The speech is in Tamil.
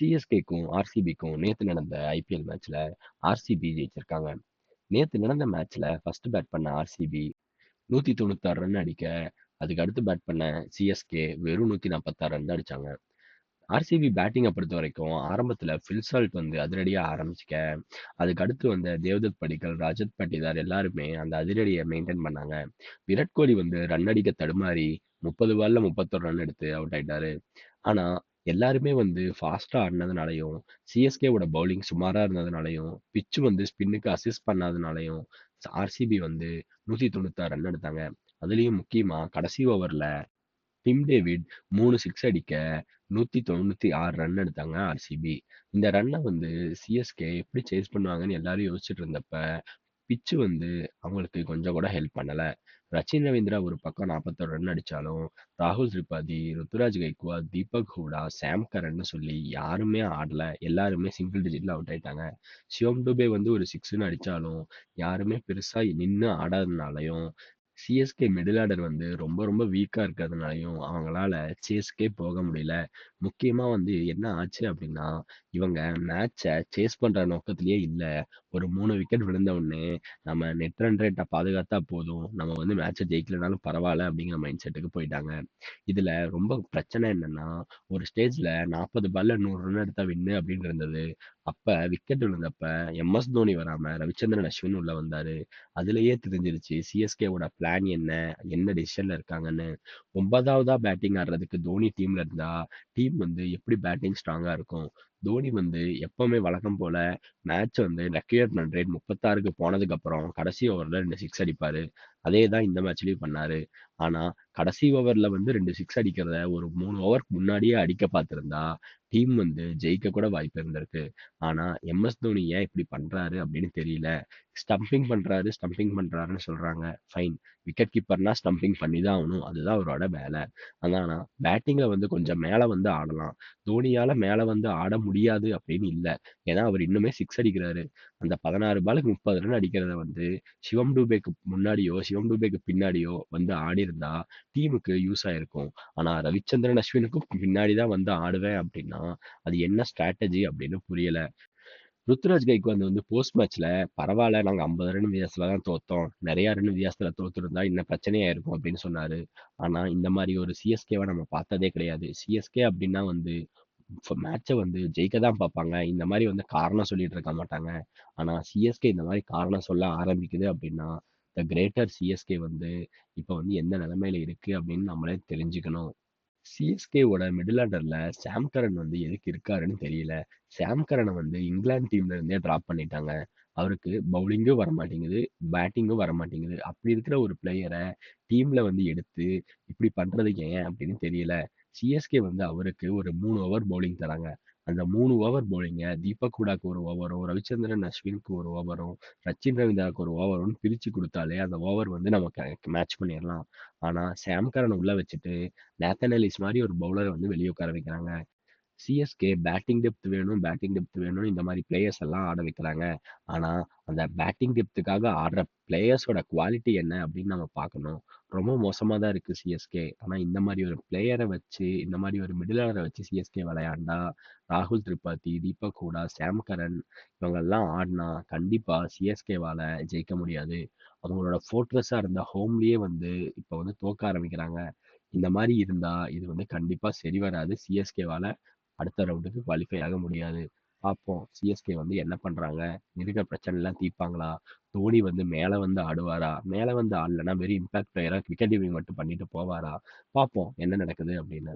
சிஎஸ்கேக்கும், ஆர்சிபிக்கும் நேற்று நடந்த ஐபிஎல் மேட்ச்ல ஆர்சிபி ஜெயிச்சிருக்காங்க. நேற்று நடந்த மேட்ச்ல ஃபர்ஸ்ட் பேட் பண்ண ஆர்சிபி 196 ரன் அடிக்க, அதுக்கு அடுத்து பேட் பண்ண சிஎஸ்கே வெறும் 146 ரன் தான் அடித்தாங்க ஆர்சிபி பேட்டிங்கை பொறுத்த வரைக்கும் ஆரம்பத்தில் ஃபில்சால்ட் வந்து அதிரடியாக ஆரம்பிச்சிக்க அதுக்கு அடுத்து வந்த தேவ்தத் படிக்கல், ரஜத் பட்டிதார் எல்லாருமே அந்த அதிரடியை மெயின்டைன் பண்ணாங்க. விராட் கோலி வந்து ரன் அடிக்க தடுமாறி 30 பால்ல 31 ரன் எடுத்து அவுட் ஆயிட்டாரு. ஆனால் எல்லாருமே வந்து ஃபாஸ்ட்டா ஆடுனதுனாலயும், சிஎஸ்கேவோட பவுலிங் சுமாரா இருந்ததுனாலயும், பிட்ச் வந்து ஸ்பின்னுக்கு அசிஸ்ட் பண்ணாதனாலயும் ஆர்சிபி வந்து 196 ரன் எடுத்தாங்க. அதுலயும் முக்கியமா கடைசி ஓவர்ல டிம் டேவிட் 3 சிக்ஸ் அடிக்க 196 ரன் எடுத்தாங்க ஆர்சிபி. இந்த ரன்ன வந்து சிஎஸ்கே எப்படி சேஸ் பண்ணுவாங்கன்னு எல்லாரும் யோசிச்சுட்டு இருந்தப்ப, பிச்சு வந்து அவங்களுக்கு கொஞ்சம் கூட ஹெல்ப் பண்ணல. ரச்சின் ரவீந்திரா ஒரு பக்கம் 41 ரன் அடிச்சாலும், ராகுல் திரிபாதி, ருத்துராஜ் கைக்குவா தீபக் ஹூடா, சாம் கரன்னு சொல்லி யாருமே ஆடல. எல்லாருமே சிங்கிள் டிஜிட்ல அவுட் ஆயிட்டாங்க. சிவம் துபே வந்து ஒரு சிக்ஸ்ன்னு அடிச்சாலும், யாருமே பெருசா நின்னு ஆடாதனாலயும், சிஎஸ்கே மிடில் ஆர்டர் வந்து ரொம்ப ரொம்ப வீக்கா இருக்கிறதுனாலயும், அவங்களால சேஸ்க்கே போக முடியல. முக்கியமா வந்து என்ன ஆச்சு அப்படின்னா, இவங்க மேட்ச சேஸ் பண்ற நோக்கத்திலேயே இல்ல. ஒரு மூணு விக்கெட் விழுந்த உடனே, நம்ம நெட் ரன் ரேட்ட பாதுகாத்தா போதும். நம்ம வந்து மேட்சை ஜெயிக்கலனாலும் பரவாயில்ல அப்படிங்கிற மைண்ட் செட்டுக்கு போயிட்டாங்க. இதுல ரொம்ப பிரச்சனை என்னன்னா, ஒரு ஸ்டேஜ்ல 40 பால்ல நூறு ரன் எடுத்தா வின்னு அப்படின்னு இருந்தது. அப்ப விக்கெட் விழுந்தப்ப எம்.எஸ். தோனி வராம ரவிச்சந்திரன் அஸ்வின் உள்ள வந்தாரு. அதுலயே தெரிஞ்சிருச்சு சிஎஸ்கேவோட பிளான் என்ன? என்ன டிசிஷன்ல இருக்காங்கன்னு. ஒன்பதாவதா பேட்டிங் ஆடுறதுக்கு தோனி டீம்ல இருந்தா, டீம் வந்து எப்படி பேட்டிங் ஸ்ட்ராங்கா இருக்கும்? தோனி வந்து எப்பவுமே வழக்கம் போல மேட்ச் வந்து ரெக்வயர்ட் ரன் ரேட் 36க்கு போனதுக்கு அப்புறம் கடைசி ஓவர்ல ரெண்டு சிக்ஸ் அடிப்பாரு. அதே தான் இந்த மேட்ச்லயும் பண்ணாரு. ஆனா கடைசி ஓவர்ல வந்து ரெண்டு சிக்ஸ் அடிக்கிறத ஒரு மூணு ஓவருக்கு முன்னாடியே அடிக்க பார்த்திருந்தா, டீம் வந்து ஜெயிக்க கூட வாய்ப்பு இருந்திருக்கு. ஆனா எம்.எஸ். தோனி ஏன் இப்படி பண்றாரு அப்படின்னு தெரியல. ஸ்டம்பிங் பண்றாரு, ஸ்டம்பிங் பண்றாருன்னு சொல்றாங்க. ஃபைன். விக்கெட் கீப்பர்னா ஸ்டம்பிங் பண்ணி தான் ஆகணும். அதுதான் அவரோட வேலை ஆனா பேட்டிங்ல வந்து கொஞ்சம் மேல வந்து ஆடலாம். தோனியால மேல வந்து ஆட முடியாது அப்படின்னு இல்ல. ஏன்னா அவர் இன்னுமே சிக்ஸ் அடிக்கிறாரு. அந்த 16 பாலுக்கு 30 ரன் அடிக்கிறத வந்து சிவம் டூபேக்கு முன்னாடியோ, சிவம் டூபேக்கு பின்னாடியோ வந்து ஆடிருந்தா டீமுக்கு யூஸ் ஆயிருக்கும். ஆனா ரவிச்சந்திரன் அஸ்வினுக்கும் பின்னாடி தான் வந்து ஆடுவேன் அப்படின்னா, அது என்ன ஸ்ட்ராட்டஜி அப்படின்னு புரியல. ருத்ராஜ் கைக்கு வந்து போஸ்ட் மேட்ச்ல பரவாயில்ல நாங்க 50 ரன் வித்தியாசத்துல தான் தோத்தோம். நிறைய ரன் வித்தியாசத்துல தோத்திருந்தா இன்னும் பிரச்சனையாயிருக்கும் அப்படின்னு சொன்னாரு. ஆனா இந்த மாதிரி ஒரு சிஎஸ்கேவை நம்ம பார்த்ததே கிடையாது. சிஎஸ்கே அப்படின்னா வந்து மேட்சை வந்து ஜெயிக்க தான் பார்ப்பாங்க. இந்த மாதிரி வந்து காரணம் சொல்லிட்டு இருக்க மாட்டாங்க. ஆனால் சிஎஸ்கே இந்த மாதிரி காரணம் சொல்ல ஆரம்பிக்குது அப்படின்னா, த கிரேட்டர் சிஎஸ்கே வந்து இப்போ வந்து எந்த நிலைமையில இருக்கு அப்படின்னு நம்மளே தெரிஞ்சுக்கணும். சிஎஸ்கேவோட மிடில் ஆர்டரில் சாம் கரன் வந்து எதுக்கு இருக்காருன்னு தெரியல. சாம் கரனை வந்து இங்கிலாந்து டீம்ல இருந்தே ட்ராப் பண்ணிட்டாங்க. அவருக்கு பவுலிங்கும் வரமாட்டேங்குது, பேட்டிங்கும் வரமாட்டேங்குது. அப்படி இருக்கிற ஒரு பிளேயரை டீம்ல வந்து எடுத்து இப்படி பண்றதுக்கு ஏன் அப்படின்னு தெரியல. சிஎஸ்கே வந்து அவருக்கு ஒரு மூணு ஓவர் பவுலிங் தராங்க. அந்த மூணு ஓவர் பவுலிங்க தீபக் கூடாக்கு ஒரு ஓவரும், ரவிச்சந்திரன் அஸ்வினுக்கு ஒரு ஓவரும், ரச்சின் ரவீந்திராவுக்கு ஒரு ஓவரும் பிரிச்சு கொடுத்தாலே அந்த ஓவர் வந்து நம்ம மேட்ச் பண்ணிடலாம் ஆனா சாம் உள்ளே உள்ள வச்சுட்டு, நேத்தன் மாதிரி ஒரு பவுலரை வந்து வெளியே உட்கார வைக்கிறாங்க. சிஎஸ்கே பேட்டிங் டெப்த் வேணும், பேட்டிங் டெப்த் வேணும்னு இந்த மாதிரி பிளேயர்ஸ் எல்லாம் ஆட வைக்கிறாங்க. ஆனா அந்த பேட்டிங் டெப்த்துக்காக ஆடுற பிளேயர்ஸோட குவாலிட்டி என்ன அப்படின்னு நம்ம பார்க்கணும். ரொம்ப மோசமா தான் இருக்கு சிஎஸ்கே. ஆனா இந்த மாதிரி ஒரு பிளேயரை வச்சு, இந்த மாதிரி ஒரு மிடில் ஆர்டரை வச்சு சிஎஸ்கே விளையாண்டா, ராகுல் திரிபாதி, தீபக் ஹூடா, சாம் கரன் இவங்கெல்லாம் ஆடினா கண்டிப்பா சிஎஸ்கேவால ஜெயிக்க முடியாது. அவங்களோட ஃபோர்ட்ரஸாக இருந்த ஹோம்லயே வந்து இப்போ வந்து தோக்க ஆரம்பிக்கிறாங்க. இந்த மாதிரி இருந்தா இது வந்து கண்டிப்பா சரி வராது. சிஎஸ்கேவால் அடுத்த ரவுண்டுக்கு குவாலிஃபை ஆக முடியாது. பார்ப்போம் சிஎஸ்கே வந்து என்ன பண்ணுறாங்க இருக்கிற பிரச்சனைலாம் தீர்ப்பாங்களா? தோனி வந்து மேலே வந்து ஆடுவாரா? மேலே வந்து ஆடலைன்னா வெறும் இம்பாக்ட் பிளேயராக விக்கெட் கீப்பிங் மட்டும் பண்ணிட்டு போவாரா? பார்ப்போம் என்ன நடக்குது அப்படின்னு.